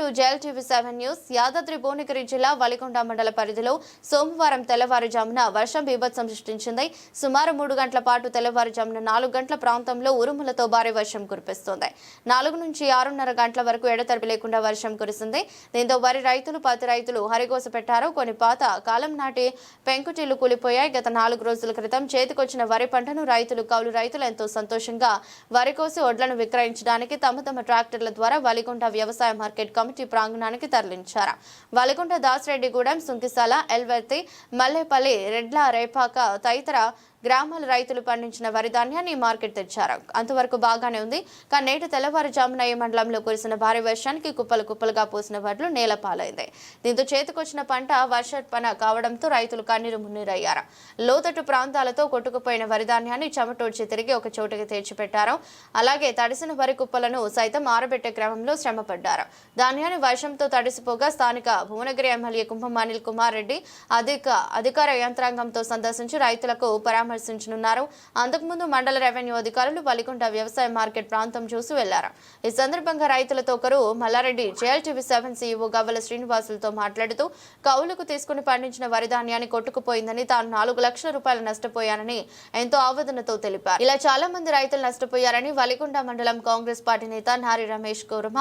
To jail TV seven news. Yadadri Bhuvanagiri జిల్లా వలికొండ మండల పరిధిలో సోమవారం తెల్లవారుజామున వర్షం బీభత్సం సృష్టించింది. సుమారు మూడు గంటల పాటు తెల్లవారుజామున నాలుగు గంటల ప్రాంతంలో ఉరుములతో భారీ వర్షం కురిపిస్తోంది. నాలుగు నుంచి ఆరున్నర గంటల వరకు ఎడతెరిపి లేకుండా వర్షం కురిసింది. దీంతో వరి రైతులు పత్తి రైతులు హరిగోస పెట్టారు. కొన్ని పాత కాలం నాటి పెంకుటీలు కూలిపోయాయి. గత నాలుగు రోజుల క్రితం చేతికొచ్చిన వరి పంటను రైతులు కౌలు రైతులు ఎంతో సంతోషంగా వరి కోసి వడ్లను విక్రయించడానికి తమ తమ ట్రాక్టర్ల ద్వారా వలిగొండ వ్యవసాయ మార్కెట్ కమిటీ ప్రాంగణానికి తరలించారు. వలగుంట దాసిరెడ్డిగూడెం సుంకిసాల ఎల్వర్తి మల్లేపల్లి రెడ్ల రేపాక తదితర గ్రామాల రైతులు పండించిన వరి ధాన్యాన్ని మార్కెట్ తెచ్చారు. అంతవరకు బాగానే ఉంది కానీ నేటి తెల్లవారుజామున ఈ మండలంలో కురిసిన భారీ వర్షానికి కుప్పలు కుప్పలుగా పోసిన వడ్లు నేల పాలైంది. దీంతో చేతికొచ్చిన పంట వర్షపన కావడంతో రైతులు కన్నీరు మున్నీరయ్యారు. లోతట్టు ప్రాంతాలతో కొట్టుకుపోయిన వరి ధాన్యాన్ని చెమటోడ్చి తిరిగి ఒక చోటుకి తెచ్చిపెట్టారు. అలాగే తడిసిన వరి కుప్పలను సైతం ఆరబెట్టే క్రమంలో శ్రమపడ్డారు. ధాన్యాన్ని వర్షంతో తడిసిపోగా స్థానిక భువనగిరి ఎమ్మెల్యే కుంభం అనిల్ కుమార్ రెడ్డి అధిక అధికార యంత్రాంగంతో సందర్శించి రైతులకు పరామర్శించనున్నారు అంతకుముందు మండల రెవెన్యూ అధికారులు వలికొండ వ్యవసాయ మార్కెట్ ప్రాంతం చూసి వెళ్ళారు. ఈ సందర్భంగా రైతులతో ఒకరు మల్లారెడ్డి జేఎల్టీవీ సెవెన్ సీఈఓ గవ్వల శ్రీనివాసులతో మాట్లాడుతూ కౌలుకు తీసుకుని పండించిన వరి ధాన్యాన్ని కొట్టుకుపోయిందని తాను నాలుగు లక్షల రూపాయలు నష్టపోయానని ఎంతో ఆవేదనతో తెలిపారు. ఇలా చాలా మంది రైతులు నష్టపోయారని వలికొండ మండలం కాంగ్రెస్ పార్టీ నేత నారి రమేష్ కుర్మ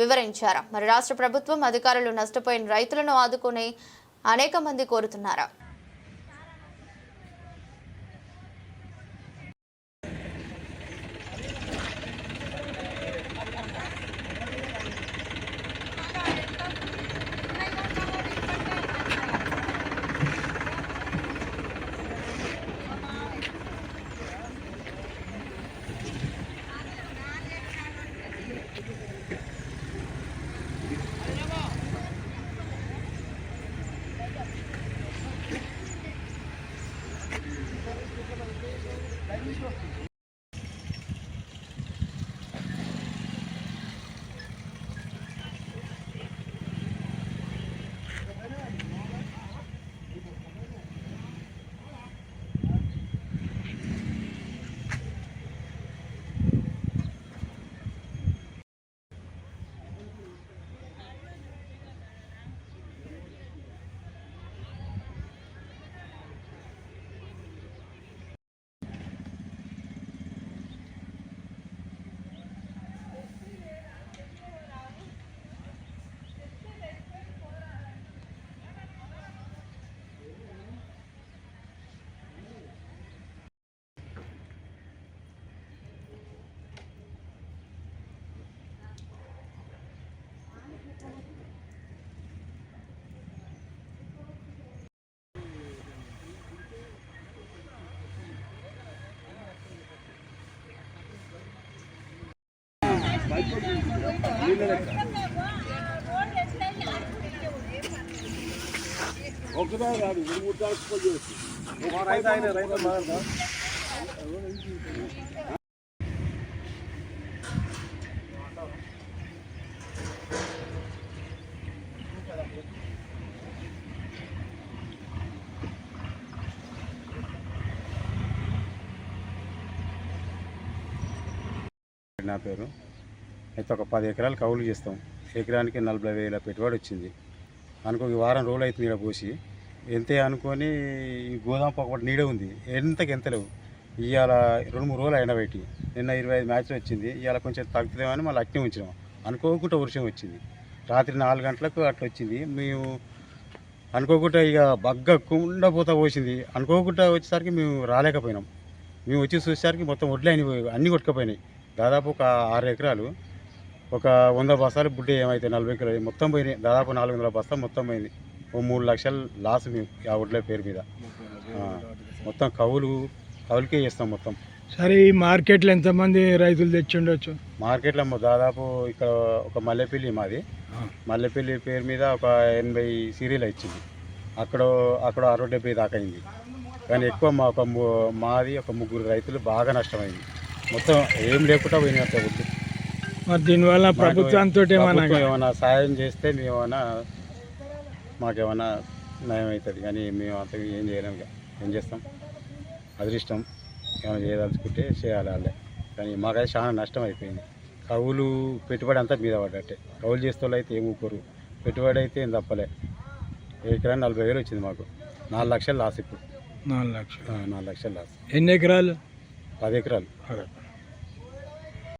వివరించారు. మరి రాష్ట్ర ప్రభుత్వం అధికారులు నష్టపోయిన రైతులను ఆదుకుని అనేక మంది కోరుతున్నారు. ఒకదా కాదు మూడు మూడు ట్రాన్స్ఫర్ చేయొచ్చు ఒక రైతు ఆయన రైతు మాట్లాడతా నా పేరు అయితే ఒక పది ఎకరాలు కౌలు చేస్తాం. ఎకరానికి నలభై వేల పెట్టుబడి వచ్చింది. అనుకో ఈ వారం రోజులు అయితే నీడ పోసి. ఎంతే అనుకొని ఈ గోదాం ఒకటి నీడ ఉంది. ఎంతకి ఎంత లేవు. ఇవాళ రెండు మూడు రోజులు అయినా బయటికి. నిన్న ఇరవై ఐదు మ్యాచ్లు వచ్చింది. ఇవాళ కొంచెం తగ్గుతుందేమని మళ్ళీ అట్నే ఉంచినాం. అనుకోకుండా వర్షం వచ్చింది. రాత్రి నాలుగు గంటలకు అట్లా వచ్చింది. మేము అనుకోకుండా ఇక బగ్గకుండా పోతా పోసింది. అనుకోకుండా వచ్చేసరికి మేము రాలేకపోయినాం. మేము వచ్చి చూసేసరికి మొత్తం వడ్లు అన్ని అన్నీ కొట్టుకుపోయినాయి. దాదాపు ఒక ఆరు ఎకరాలు. ఒక వంద బస్తాలు బుడ్డి ఏమైతే నలభై ఎకరాలు మొత్తం పోయినాయి. దాదాపు నాలుగు వందల బస్తాలు మొత్తం పోయింది ఓ మూడు లక్షలు లాస్ మేము ఆ వడ్ల పేరు మీద. మొత్తం కవులు కవులకే చేస్తాం మొత్తం. సరే ఈ మార్కెట్లో ఎంతమంది రైతులు తెచ్చి ఉండొచ్చు మార్కెట్లో దాదాపు ఇక్కడ ఒక మల్లెపల్లి మాది. మల్లెపల్లి పేరు మీద ఒక ఎనభై సీరియల్ ఇచ్చింది అక్కడ అక్కడ అరవై డెబ్బై దాకా అయింది. కానీ ఎక్కువ మా ఒక మాది ఒక ముగ్గురు రైతులు బాగా నష్టమైంది. మొత్తం ఏం లేకుండా పోయినట్టే మరి దీనివల్ల ప్రభుత్వంతో ప్రభుత్వం ఏమైనా సాయం చేస్తే మేము ఏమైనా మాకేమైనా నయం అవుతుంది. కానీ మేము అంత ఏం చేయలేము. ఏం చేస్తాం? అదృష్టం. ఏమైనా చేయదలుచుకుంటే చేయాలి వాళ్ళే. కానీ మాకైతే చాలా నష్టం అయిపోయింది. కవులు పెట్టుబడి అంతా మీద పడ్డట్టే. కవులు చేసే వాళ్ళు అయితే ఏం ఊపరు పెట్టుబడి అయితే ఏం తప్పలే. ఎకరా నలభై వేలు వచ్చింది మాకు. నాలుగు లక్షలు లాస్ ఇప్పుడు. నాలుగు లక్షలు. నాలుగు లక్షలు లాస్. ఎన్ని ఎకరాలు. పది ఎకరాలు.